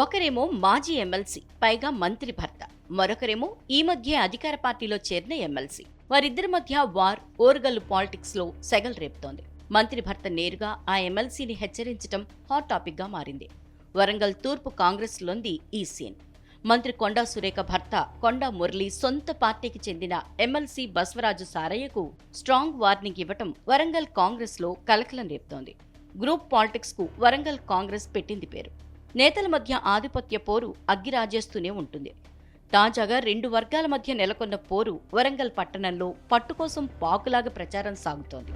ఒకరేమో మాజీ ఎమ్మెల్సీ పైగా మంత్రి భర్త. మరొకరేమో ఈ మధ్య అధికార పార్టీలో చేరిన ఎమ్మెల్సీ. వారిద్దరి మధ్య వార్ ఓరుగల్లు పాలిటిక్స్లో సెగల్ రేపుతోంది. మంత్రి భర్త నేరుగా ఆ ఎమ్మెల్సీని హెచ్చరించడం హాట్ టాపిక్గా మారింది. వరంగల్ తూర్పు కాంగ్రెస్ లోంది ఈ సీన్ మంత్రి కొండా సురేఖ భర్త కొండా మురళి సొంత పార్టీకి చెందిన ఎమ్మెల్సీ బస్వరాజు సారయ్యకు స్ట్రాంగ్ వార్నింగ్ ఇవ్వటం వరంగల్ కాంగ్రెస్లో కలకలం రేపుతోంది. గ్రూప్ పాలిటిక్స్కు వరంగల్ కాంగ్రెస్ పెట్టింది పేరు. నేతల మధ్య ఆధిపత్య పోరు అగ్గిరాజేస్తూనే ఉంటుంది. తాజాగా రెండు వర్గాల మధ్య నెలకొన్న పోరు వరంగల్ పట్టణంలో పట్టు కోసం పాకులాగా ప్రచారం సాగుతోంది.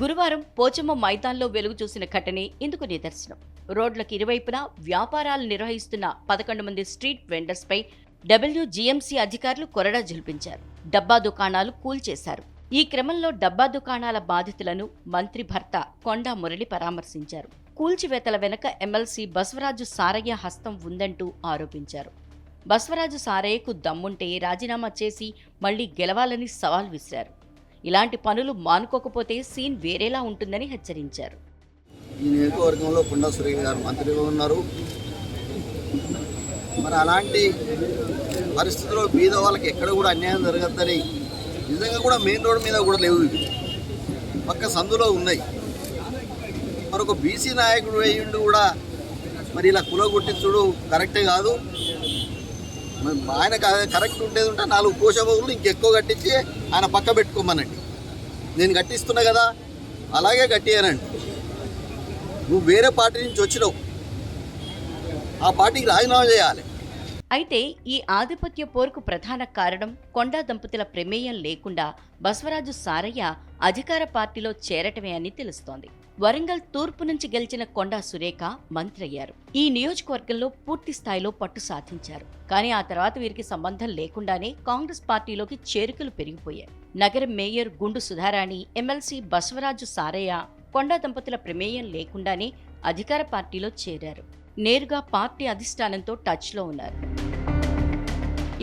గురువారం పోచమ్మ మైదాన్లో వెలుగు చూసిన ఘటనే ఇందుకు నిదర్శనం. రోడ్లకు ఇరువైపులా వ్యాపారాలు నిర్వహిస్తున్న పదకొండు మంది స్ట్రీట్ వెండర్స్పై డబ్ల్యూజీఎంసీ అధికారులు కొరడా జల్పించారు డబ్బా దుకాణాలు కూల్చేశారు. ఈ క్రమంలో డబ్బా దుకాణాల బాధితులను మంత్రి భర్త కొండా మురళి పరామర్శించారు. కూల్చివేతల వెనక ఎమ్మెల్సీ బసవరాజు సారయ్య హస్తం ఉందంటూ ఆరోపించారు. బసవరాజు సారయ్యకు దమ్ముంటే రాజీనామా చేసి మళ్ళీ గెలవాలని సవాల్ విసిరారు. ఇలాంటి పనులు మానుకోకపోతే సీన్ వేరేలా ఉంటుందని హెచ్చరించారు. ఈ నియోజకవర్గంలో సురేఖ గారు మంత్రిగా ఉన్నారు. మరి అలాంటి పరిస్థితుల్లో బీద వాళ్ళకి ఎక్కడ కూడా అన్యాయం జరగద్దని నిజంగా కూడా మెయిన్ రోడ్ మీద కూడా లేవు ఇవి. పక్క సందులో ఉన్నాయి. మరి ఒక బీసీ నాయకుడు అయ్యిండు కూడా మరి ఇలా కుల కొట్టించుడు కరెక్టే కాదు. మరి ఆయన కరెక్ట్ ఉండేది ఉంటే నాలుగు కోశబోగులు ఇంకెక్కువ కట్టించి ఆయన పక్క పెట్టుకోమనండి. నేను కట్టిస్తున్నా కదా అలాగే కట్టియానండి. నువ్వు వేరే పార్టీ నుంచి వచ్చినావు. ఆ పార్టీకి రాజీనామా చేయాలి. అయితే ఈ ఆధిపత్య పోరుకు ప్రధాన కారణం కొండా దంపతుల ప్రమేయం లేకుండా బసవరాజు సారయ్య అధికార పార్టీలో చేరటమే అని తెలుస్తోంది. వరంగల్ తూర్పు నుంచి గెలిచిన కొండా సురేఖ మంత్రి అయ్యారు. ఈ నియోజకవర్గంలో పూర్తి స్థాయిలో పట్టు సాధించారు. కానీ ఆ తర్వాత వీరికి సంబంధం లేకుండానే కాంగ్రెస్ పార్టీలోకి చేరికలు పెరిగిపోయాయి. నగర మేయర్ గుండు సుధారాణి ఎమ్మెల్సీ బసవరాజు సారయ్య కొండా దంపతుల ప్రమేయం లేకుండానే అధికార పార్టీలో చేరారు. నేరుగా పార్టీ అధిష్టానంతో టచ్లో ఉన్నారు.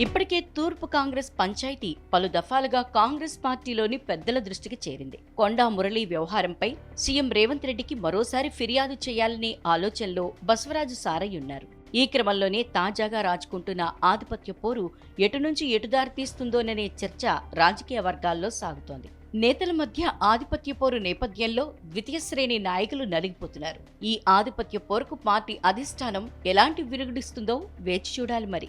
ఇప్పటికే తూర్పు కాంగ్రెస్ పంచాయతీ పలు దఫాలుగా కాంగ్రెస్ పార్టీలోని పెద్దల దృష్టికి చేరింది. కొండా మురళీ వ్యవహారంపై సీఎం రేవంత్ రెడ్డికి మరోసారి ఫిర్యాదు చేయాలనే ఆలోచనలో బసవరాజు సారయ్య ఉన్నారు ఈ క్రమంలోనే తాజాగా రాజుకుంటున్న ఆధిపత్య పోరు ఎటు నుంచి ఎటు దారి తీస్తుందోననే చర్చ రాజకీయ వర్గాల్లో సాగుతోంది. నేతల మధ్య ఆధిపత్య పోరు నేపథ్యంలో ద్వితీయ శ్రేణి నాయకులు నలిగిపోతున్నారు. ఈ ఆధిపత్య పోరుకు పార్టీ అధిష్టానం ఎలాంటి విరుగుడిస్తుందో వేచి చూడాలి మరి.